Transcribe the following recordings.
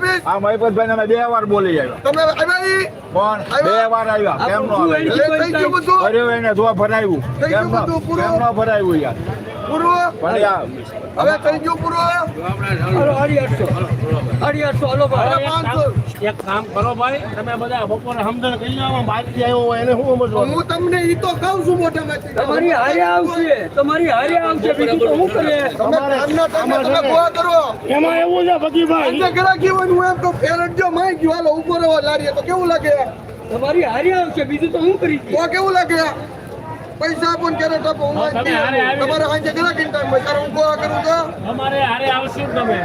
Office? આ મહિપતભાઈ અમે બે વાર બોલી આવ્યા. તમે આવ્યા ઈ? બે વાર આવ્યા. કેમ નો આવે એટલે થઈ ગયું બધું? કર્યું એને જો ભરાયું. કેમ નો ભરાયું યાર? પૂરું પણ યાર હવે થઈ ગયું પૂર્વ? હાલો હાડી આઠસો. હલો ભાઈ. પાંચસો. એક કામ કરો ભાઈ. તમે બધા બપોરે સમજણ કરી લો બહારથી આવ્યો હોય એને શું સમજો હું તમને ઈ તો કહું છું મોઢામાંથી. તમારી હારે આવશે. તમારી હારે આવશે. બીજું તો શું કરે? તમારે કામના તમે તમે ગોવા કરો. એમાં એવું છે ભગીભાઈ આજે ગ્રાહકી હોય હું એમ તો ફેરત જો માઈ ગયો. હાલો ઉપર લારીએ. તો કેવું લાગે? તમારી હારે આવશે. બીજું તો હું કરી તો કેવું લાગે? પૈસા આપો ને ક્યારે ટપો હું આવી. તમારે આજે કેટલા ટાઈમ હોય? ત્યારે હું ગોળા કરું તો અમારે હારે આવશે તમે.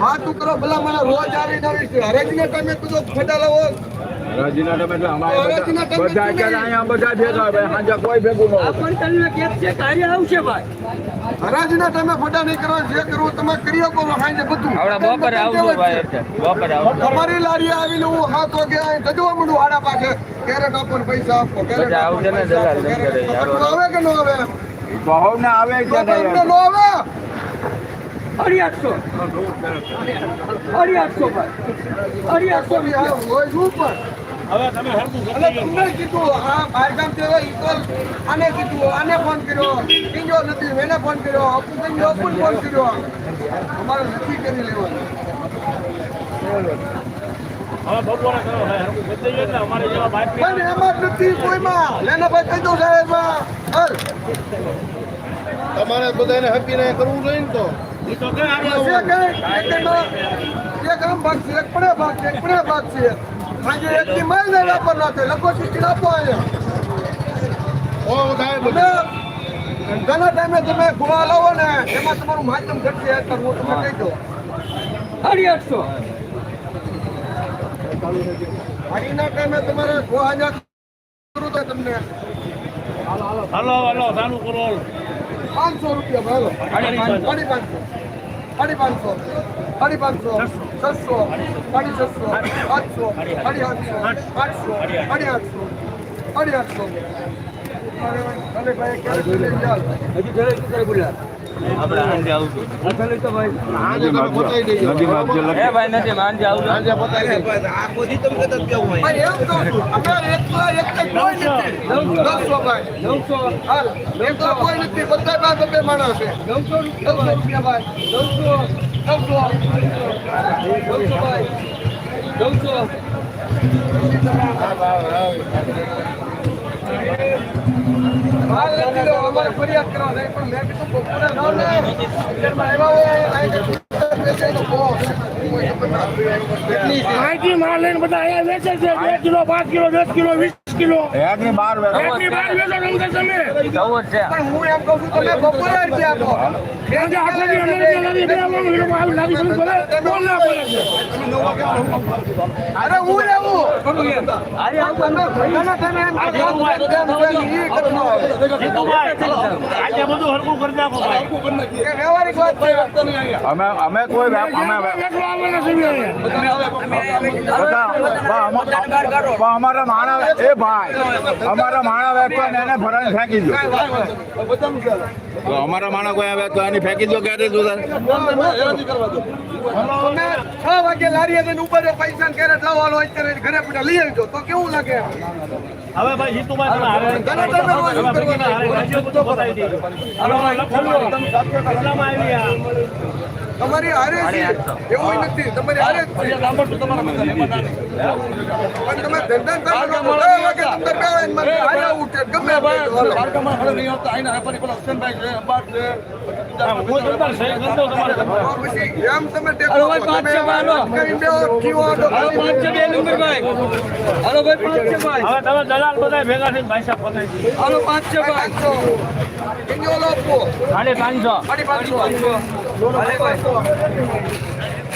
હા તું કરો? ભલા મને રોજ આવીને આવીશ હરેકના ને તમે જો ફટા લાવો. રાજીના તમે એટલે અમારે બધા અત્યારે અહીંયા બધા ભેગા હવે સાંજે કોઈ ભેગું ન પણ તમને કેમ છે કાર્ય આવશે ભાઈ. હરાજના ટાઈમે ફટા નહીં કરવા જે કરવું તમે કરી શકો ખાઈને બધું. આવડા બપોરે આવજો ભાઈ બપોરે આવજો. તમારી લારી આવીને હું હાથ વાગે અહીં જજવા માંડું આડા પાસે. કેરેટ આપો ને પૈસા આપો કેરેટ બધા ને જરા. આવે કે ન બહુ ને ને ભાઈ. અને તમને કીધું હા બહારગામથી હોય ઈ તો આને કીધું આને ફોન કર્યો બીજો નથી એને ફોન કર્યો અપુ કિંજો અપુને ફોન કર્યો. અમારે નથી કરી લેવાનું. તમારે બધાને હપીને કરવું જોઈએ ને તો. ઈ તો કે આગળ છે કઈ? એકમાં એક ભાગ છે એક પણ ભાગ છે એક પડે ભાગ છે. આજે એક થી માલ ને વેપાર ના થાય. લખો ચીઠી આપો અહીંયા. ઘણા ટાઈમે તમે ગુવા લાવો ને એમાં તમારું માધ્યમ ઘટશે. એટલે હું તમે કહી દો સાડી આઠસો. હારીના ટાઈમે તમારે ગુવા હજાર કરું તો તમને. હાલો હાલો ચાલુ કરો પાંચસો રૂપિયા ભાલો સાડી પાંચસો. સાડી પાંચસો. સાડી પાંચસો. છસો સાડી છસો આઠસો સાડી આઠસો આઠસો સાડી આઠસો સાડી આઠસો હજી ઘરે બોલ્યા નવસો. રૂપિયા ભાઈ. નવસો. નવસો. નવસો ભાઈ. નવસો. અમારે ફરિયાદ કરવા નહીં પણ મેં કીધું બપોરે ન લે અત્યારમાં આવ્યા માલ લઈને બધા અહીંયા વેચે છે. બે કિલો, પાંચ કિલો, દસ કિલો, વીસ કિલો. એકની બાર વેચો. એકની બહાર વેચો રમતા તમે. જવું છે. પણ હું એમ કહું છું તમે બપોરે જ આપો. આજે આખો દી અંદર અંદર બે વાગે એ લોકો આવી લાદી બોલે બોલ ના બોલે અરે હું એમ છે. આજે બધું હરકું કરી નાખો ભાઈ. અમે અમે કોઈ અમારા માણા એ ભાઈ, અમારા માણા વેચવા એને ભરાઈ ફેંકી દો. અમારા માણા કોઈ વેચવા એની ફેંકી દો ક્યારે જોતા? વાગે લારી અને ઉપર પૈસા ને કેરેટ લાવવાનો અત્યારે ઘરે પડ્યા લઈ આવજો. તો કેવું લાગે હવે ભાઈ આ? તમારી હારે છે. એવું નથી. તમારી હારે તમારા છે. પણ તમે ધંધા અંદર બે આવે મને આના ઉઠે ગમે બારકામાં હળ નહીં આવતા આના પણ પેલા હુસેનભાઈ છે અંબાર છે એમ તમે દેખો પાંચ દલાલ બધા ભેગા થઈને ભાઈ સાહેબ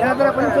Yeah.